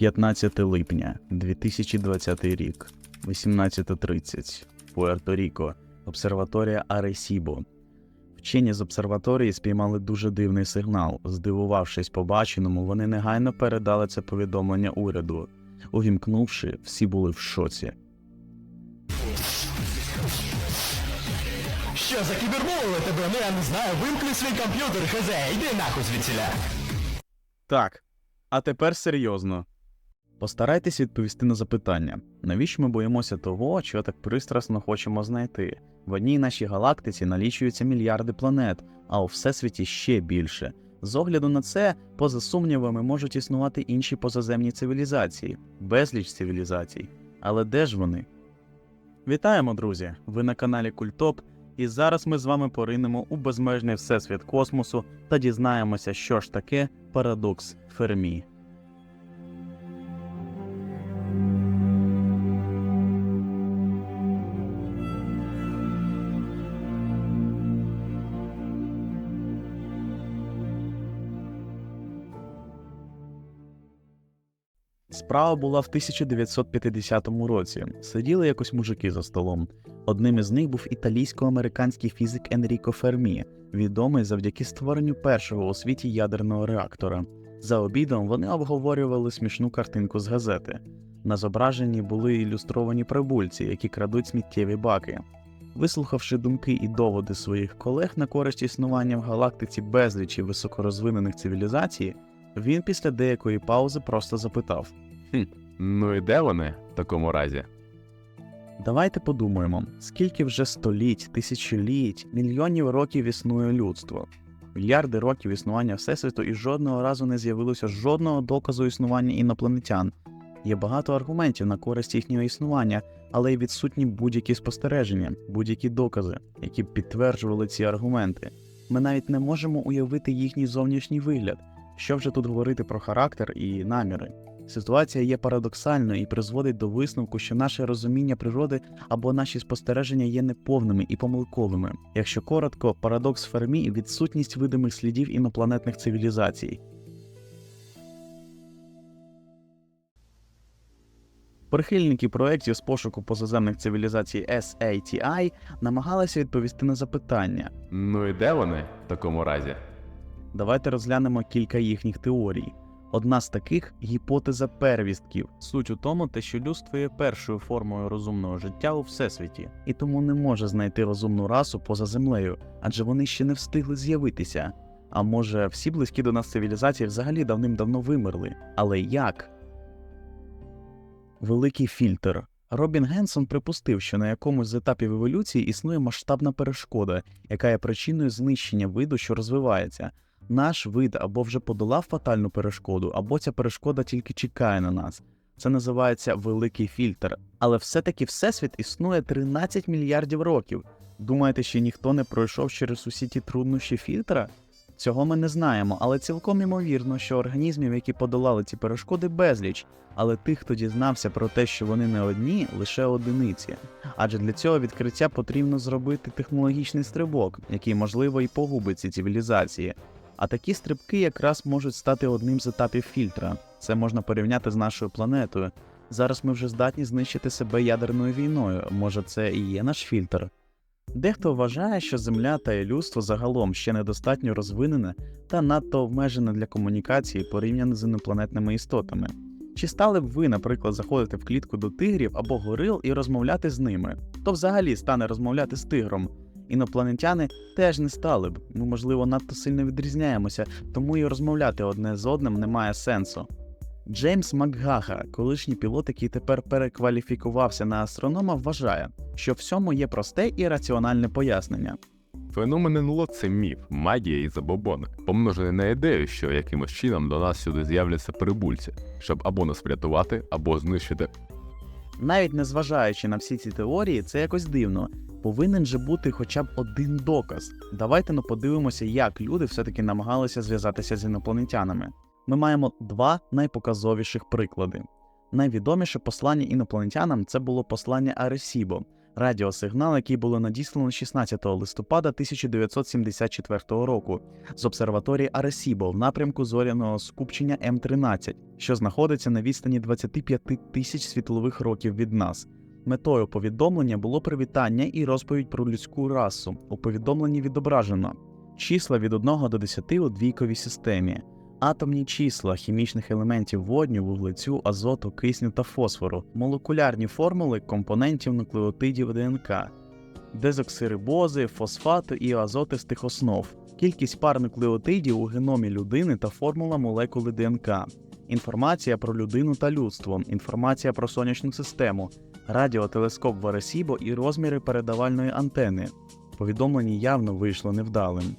15 липня 2020 рік, 18.30, Пуерто-Ріко, обсерваторія Аресібо. Вчені з обсерваторії спіймали дуже дивний сигнал. Здивувавшись побаченому, вони негайно передали це повідомлення уряду. Увімкнувши, всі були в шоці. Що за кібермовили тебе? Ну я не знаю, вимкни свій комп'ютер, хазе, йди нахуй звідсіля. Так, а тепер серйозно. Постарайтесь відповісти на запитання, навіщо ми боїмося того, чого так пристрасно хочемо знайти. В одній нашій галактиці налічуються мільярди планет, а у всесвіті ще більше. З огляду на це, поза сумнівами, можуть існувати інші позаземні цивілізації, безліч цивілізацій. Але де ж вони? Вітаємо, друзі! Ви на каналі Культоп, і зараз ми з вами поринемо у безмежний всесвіт космосу та дізнаємося, що ж таке парадокс Фермі. Справа була в 1950 році. Сиділи якось мужики за столом. Одним із них був італійсько-американський фізик Енріко Фермі, відомий завдяки створенню першого у світі ядерного реактора. За обідом вони обговорювали смішну картинку з газети. На зображенні були ілюстровані прибульці, які крадуть сміттєві баки. Вислухавши думки і доводи своїх колег на користь існування в галактиці безлічі високорозвинених цивілізацій, він після деякої паузи просто запитав: «Хм, Ну і де вони в такому разі? Давайте подумаємо, скільки вже століть, тисячоліть, мільйонів років існує людство. Мільярди років існування Всесвіту і жодного разу не з'явилося жодного доказу існування інопланетян. Є багато аргументів на користь їхнього існування, але й відсутні будь-які спостереження, будь-які докази, які б підтверджували ці аргументи. Ми навіть не можемо уявити їхній зовнішній вигляд. Що вже тут говорити про характер і наміри? Ситуація є парадоксальною і призводить до висновку, що наше розуміння природи або наші спостереження є неповними і помилковими. Якщо коротко, парадокс Фермі відсутність видимих слідів інопланетних цивілізацій. Прихильники проєктів з пошуку позаземних цивілізацій SATI намагалися відповісти на запитання. Ну і де вони в такому разі? Давайте розглянемо кілька їхніх теорій. Одна з таких гіпотеза первістків. Суть у тому, те, що людство є першою формою розумного життя у всесвіті, і тому не може знайти розумну расу поза землею, адже вони ще не встигли з'явитися. А може, всі близькі до нас цивілізації взагалі давним-давно вимерли. Але як? Великий фільтр. Робін Генсон припустив, що на якомусь з етапів еволюції існує масштабна перешкода, яка є причиною знищення виду, що розвивається. Наш вид або вже подолав фатальну перешкоду, або ця перешкода тільки чекає на нас. Це називається великий фільтр. Але все-таки всесвіт існує 13 мільярдів років. Думаєте, що ніхто не пройшов через усі ті труднощі фільтра? Цього ми не знаємо, але цілком імовірно, що організмів, які подолали ці перешкоди, безліч, але тих, хто дізнався про те, що вони не одні, лише одиниці. Адже для цього відкриття потрібно зробити технологічний стрибок, який можливо і погубить ці цивілізації. А такі стрибки якраз можуть стати одним з етапів фільтра. Це можна порівняти з нашою планетою. Зараз ми вже здатні знищити себе ядерною війною. Може, це і є наш фільтр. Дехто вважає, що Земля та і людство загалом ще недостатньо розвинене та надто обмежене для комунікації порівняно з інопланетними істотами. Чи стали б ви, наприклад, заходити в клітку до тигрів або горил і розмовляти з ними? Хто взагалі стане розмовляти з тигром? Інопланетяни теж не стали б. Ми, можливо, надто сильно відрізняємося, тому і розмовляти одне з одним немає сенсу. Джеймс Макгага, колишній пілот, який тепер перекваліфікувався на астронома, вважає, що всьому є просте і раціональне пояснення. Феномен НЛО – це міф, магія і забобонок, помножений на ідею, що якимось чином до нас сюди з'являться прибульці, щоб або нас врятувати, або знищити. Навіть незважаючи на всі ці теорії, це якось дивно. Повинен же бути хоча б один доказ. Давайте ну подивимося, як люди все-таки намагалися зв'язатися з інопланетянами. Ми маємо два найпоказовіших приклади. Найвідоміше послання інопланетянам це було послання Аресібо. радіосигнал, який було надіслано 16 листопада 1974 року з обсерваторії Аресібо в напрямку зоряного скупчення М13, що знаходиться на відстані 25 тисяч світлових років від нас. Метою повідомлення було привітання і розповідь про людську расу. У повідомленні відображено. Числа від 1 до 10 у двійковій системі, атомні числа хімічних елементів водню, вуглецю, азоту, кисню та фосфору, молекулярні формули компонентів нуклеотидів ДНК, дезоксирибози, фосфату і азотистих основ, кількість пар нуклеотидів у геномі людини та формула молекули ДНК, інформація про людину та людство, інформація про сонячну систему, радіотелескоп в Аресібо і розміри передавальної антени. Повідомлення явно вийшло невдалим.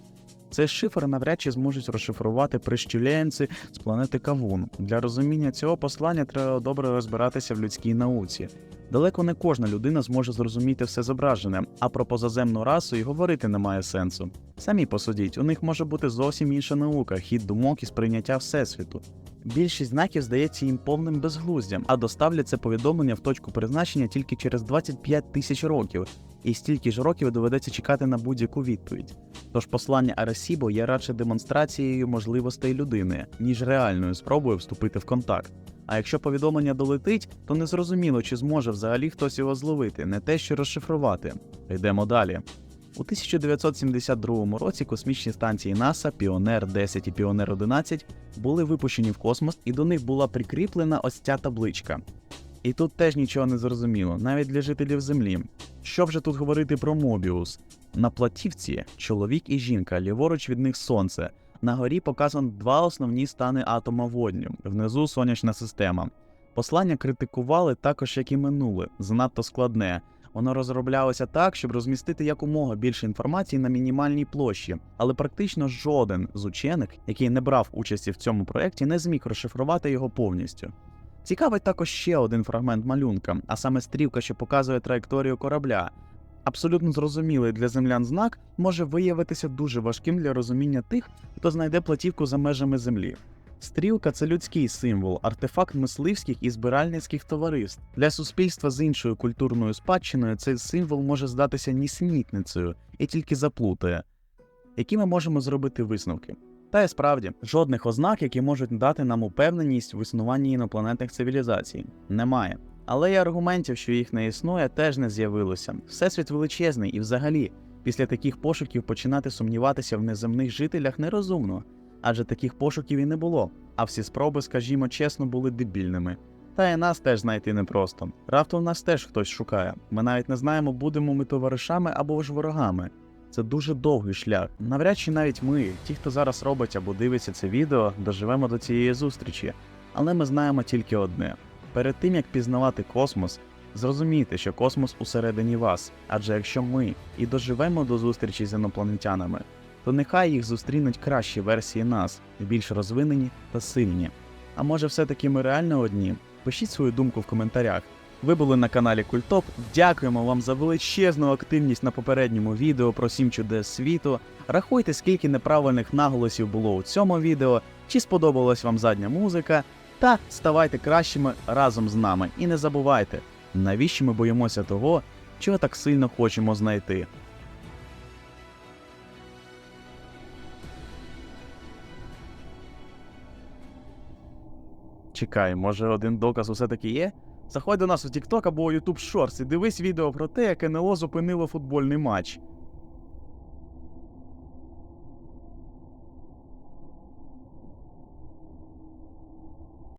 Цей шифр навряд чи зможуть розшифрувати прищуленці з планети Кавун. Для розуміння цього послання треба добре розбиратися в людській науці. Далеко не кожна людина зможе зрозуміти все зображене, а про позаземну расу й говорити немає сенсу. Самі посудіть, у них може бути зовсім інша наука, хід думок і сприйняття всесвіту. Більшість знаків здається їм повним безглуздям, а доставлять це повідомлення в точку призначення тільки через 25 тисяч років, і стільки ж років доведеться чекати на будь-яку відповідь. Тож послання Арасібо є радше демонстрацією можливостей людини, ніж реальною спробою вступити в контакт. А якщо повідомлення долетить, то незрозуміло, чи зможе взагалі хтось його зловити, не те, що розшифрувати. Йдемо далі. У 1972 році космічні станції НАСА Піонер 10 і Піонер 11 були випущені в космос, і до них була прикріплена ось ця табличка. І тут теж нічого не зрозуміло, навіть для жителів Землі. Що вже тут говорити про Мобіус? На платівці чоловік і жінка, ліворуч від них сонце. На горі показано два основні стани атома водню, внизу сонячна система. Послання критикували також, як і минуле, занадто складне. Воно розроблялося так, щоб розмістити якомога більше інформації на мінімальній площі, але практично жоден з учених, який не брав участі в цьому проєкті, не зміг розшифрувати його повністю. Цікавить також ще один фрагмент малюнка, а саме стрілка, що показує траєкторію корабля. Абсолютно зрозумілий для землян знак може виявитися дуже важким для розуміння тих, хто знайде платівку за межами землі. Стрілка це людський символ, артефакт мисливських і збиральницьких товариств. Для суспільства з іншою культурною спадщиною цей символ може здатися нісенітницею і тільки заплутає. Які ми можемо зробити висновки? Та й справді, жодних ознак, які можуть дати нам упевненість в існуванні інопланетних цивілізацій, немає. Але й аргументів, що їх не існує, теж не з'явилося. Всесвіт величезний і взагалі, після таких пошуків починати сумніватися в неземних жителях нерозумно, адже таких пошуків і не було, а всі спроби, скажімо чесно, були дебільними. Та і нас теж знайти непросто. Раптом нас теж хтось шукає. Ми навіть не знаємо, будемо ми товаришами або ж ворогами. Це дуже довгий шлях. Навряд чи навіть ми, ті, хто зараз робить або дивиться це відео, доживемо до цієї зустрічі. Але ми знаємо тільки одне: перед тим як пізнавати космос, зрозумійте, що космос усередині вас. Адже якщо ми і доживемо до зустрічі з інопланетянами, то нехай їх зустрінуть кращі версії нас, більш розвинені та сильні. А може, все-таки ми реально одні? Пишіть свою думку в коментарях. Ви були на каналі Культоп. Дякуємо вам за величезну активність на попередньому відео про сім чудес світу. Рахуйте, скільки неправильних наголосів було у цьому відео, чи сподобалась вам задня музика. Та ставайте кращими разом з нами. І не забувайте, навіщо ми боїмося того, чого так сильно хочемо знайти. Чекай, може один доказ усе таки є? Заходь до нас у TikTok або YouTube Shorts і дивись відео про те, як НЛО зупинило футбольний матч.